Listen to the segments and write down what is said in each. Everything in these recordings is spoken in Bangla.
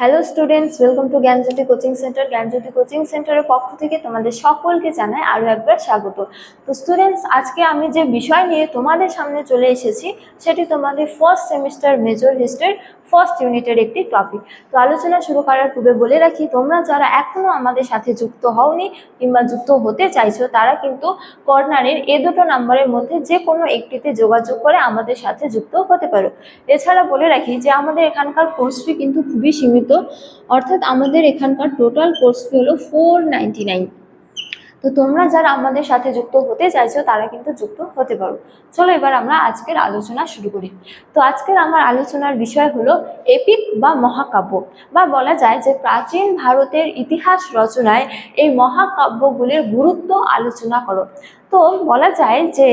Hello students welcome to Gyanjyoti coaching centre Gyanjyoti coaching সেন্টারের পক্ষ থেকে তোমাদের সকলকে জানাই আরও একবার স্বাগত। তো স্টুডেন্টস আজকে আমি যে বিষয় নিয়ে তোমাদের সামনে চলে এসেছি, সেটি তোমাদের ফার্স্ট সেমিস্টার মেজর হিস্ট্রির ফার্স্ট ইউনিটের একটি টপিক তো আলোচনা শুরু করার পূর্বে বলে রাখি, তোমরা যারা এখনও আমাদের সাথে যুক্ত হওনি কিংবা যুক্ত হতে চাইছো, তারা কিন্তু কর্নারের এ দুটো নাম্বারের মধ্যে যে কোনো একটিতে যোগাযোগ করে আমাদের সাথে যুক্ত হতে পারো। এছাড়া বলে রাখি যে আমাদের এখানকার কোর্স ফি কিন্তু খুবই সীমিত। অর্থাৎ আমাদের এখানকার টোটাল কোর্স ফি হলো ফোর নাইন তো তোমরা যারা আমাদের সাথে যুক্ত হতে চাইছো, তারা কিন্তু যুক্ত হতে পারো। চলো এবার আমরা আজকের আলোচনা শুরু করি। তো আজকের আমার আলোচনার বিষয় হলো এপিক বা মহাকাব্য। বা বলা যায় যে প্রাচীন ভারতের ইতিহাস রচনায় এই মহাকাব্যগুলির গুরুত্ব আলোচনা করো। তো বলা যায় যে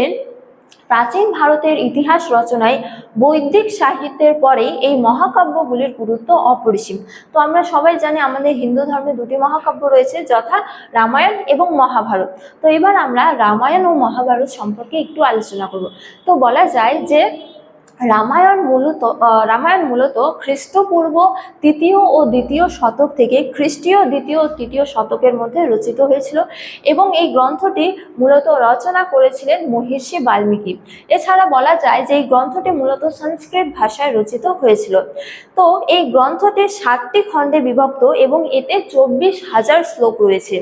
প্রাচীন ভারতের ইতিহাস রচনায় বৈদিক সাহিত্যের পরেই এই মহাকাব্যগুলির গুরুত্ব অপরিসীম। তো আমরা সবাই জানি আমাদের হিন্দু ধর্মে দুটি মহাকাব্য রয়েছে, যথা রামায়ণ এবং মহাভারত। তো এবার আমরা রামায়ণ ও মহাভারত সম্পর্কে একটু আলোচনা করব। তো বলা যায় যে রামায়ণ মূলত রামায়ণ মূলত খ্রিস্টপূর্ব তৃতীয় ও দ্বিতীয় শতক থেকে খ্রিস্টীয় দ্বিতীয় ও তৃতীয় শতকের মধ্যে রচিত হয়েছিল এবং এই গ্রন্থটি মূলত রচনা করেছিলেন মহিষী বাল্মীকি। এছাড়া বলা যায় যে এই গ্রন্থটি মূলত সংস্কৃত ভাষায় রচিত হয়েছিল। তো এই গ্রন্থটি সাতটি খণ্ডে বিভক্ত এবং এতে চব্বিশ হাজার শ্লোক রয়েছে।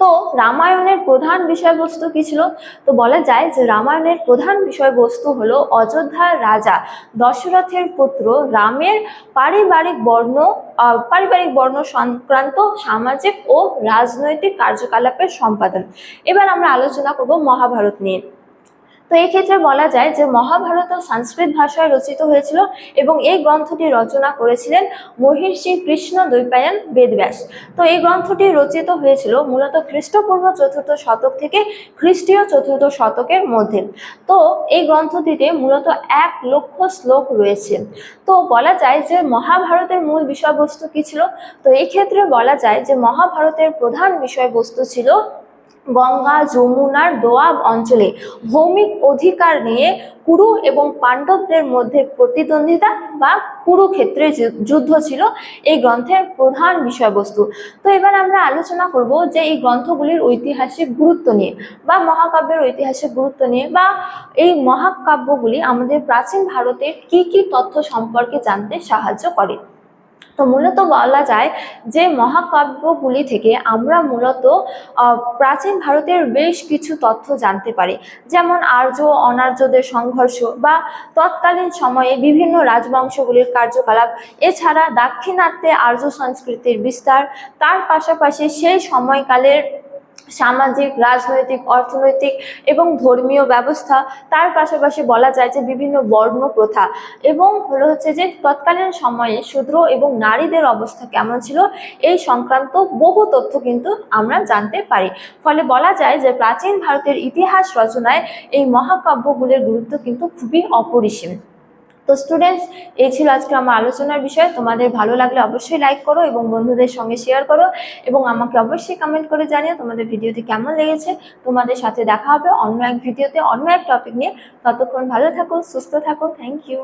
তো রামায়ণের প্রধান বিষয়বস্তু কি ছিল? তো বলা যায় যে রামায়ণের প্রধান বিষয়বস্তু হলো অযোধ্যার রাজা দশরথের পুত্র রামের পারিবারিক বর্ণ পারিবারিক বর্ণ সংক্রান্ত সামাজিক ও রাজনৈতিক কার্যকলাপের সম্পাদন। এবার আমরা আলোচনা করব মহাভারত নিয়ে। তো এই ক্ষেত্রে বলা যায় যে মহাভারত সংস্কৃত ভাষায় রচিত হয়েছিল এবং এই গ্রন্থটি রচনা করেছিলেন মহিষী কৃষ্ণ দ্বৈপায়ন বেদব্যাস। তো এই গ্রন্থটি রচিত হয়েছিল মূলত খ্রিস্টপূর্ব চতুর্থ শতক থেকে খ্রিস্টীয় চতুর্থ শতকের মধ্যে। তো এই গ্রন্থটিতে মূলত এক লক্ষ শ্লোক রয়েছে। তো বলা যায় যে মহাভারতের মূল বিষয়বস্তু কি ছিল? তো এই ক্ষেত্রে বলা যায় যে মহাভারতের প্রধান বিষয়বস্তু ছিল গঙ্গা, যমুনার দোয়াব অঞ্চলে ভৌমিক অধিকার নিয়ে কুরু এবং পাণ্ডবদের মধ্যে প্রতিদ্বন্দ্বিতা বা কুরুক্ষেত্রে যুদ্ধ ছিল এই গ্রন্থের প্রধান বিষয়বস্তু। তো এবার আমরা আলোচনা করব যে এই গ্রন্থগুলির ঐতিহাসিক গুরুত্ব নিয়ে বা মহাকাব্যের ঐতিহাসিক গুরুত্ব নিয়ে বা এই মহাকাব্যগুলি আমাদের প্রাচীন ভারতের কি কি তথ্য সম্পর্কে জানতে সাহায্য করে। তো মূলত বলা যায় যে মহাকাব্যগুলি থেকে আমরা মূলত প্রাচীন ভারতের বেশ কিছু তথ্য জানতে পারি। যেমন আর্য, অনার্যদের সংঘর্ষ বা তৎকালীন সময়ে বিভিন্ন রাজবংশগুলির কার্যকলাপ। এছাড়া দাক্ষিণাত্যে আর্য সংস্কৃতির বিস্তার। তার পাশাপাশি সেই সময়কালের সামাজিক, রাজনৈতিক, অর্থনৈতিক এবং ধর্মীয় ব্যবস্থা, তার পাশাপাশি বলা যায় যে বিভিন্ন বর্ণ প্রথা এবং হলো হচ্ছে যে তৎকালীন সময়ে শূদ্র এবং নারীদের অবস্থা কেমন ছিল, এই সংক্রান্ত বহু তথ্য কিন্তু আমরা জানতে পারি। ফলে বলা যায় যে প্রাচীন ভারতের ইতিহাস রচনায় এই মহাকাব্যগুলির গুরুত্ব কিন্তু খুবই অপরিসীম। তো স্টুডেন্টস এই ছিল আজকে আমার আলোচনার বিষয়। তোমাদের ভালো লাগলে অবশ্যই লাইক করো এবং বন্ধুদের সঙ্গে শেয়ার করো এবং আমাকে অবশ্যই কমেন্ট করে জানিও তোমাদের ভিডিওটি কেমন লেগেছে। তোমাদের সাথে দেখা হবে অন্য এক ভিডিওতে অন্য এক টপিক নিয়ে। ততক্ষণ ভালো থাকো, সুস্থ থাকো। Thank you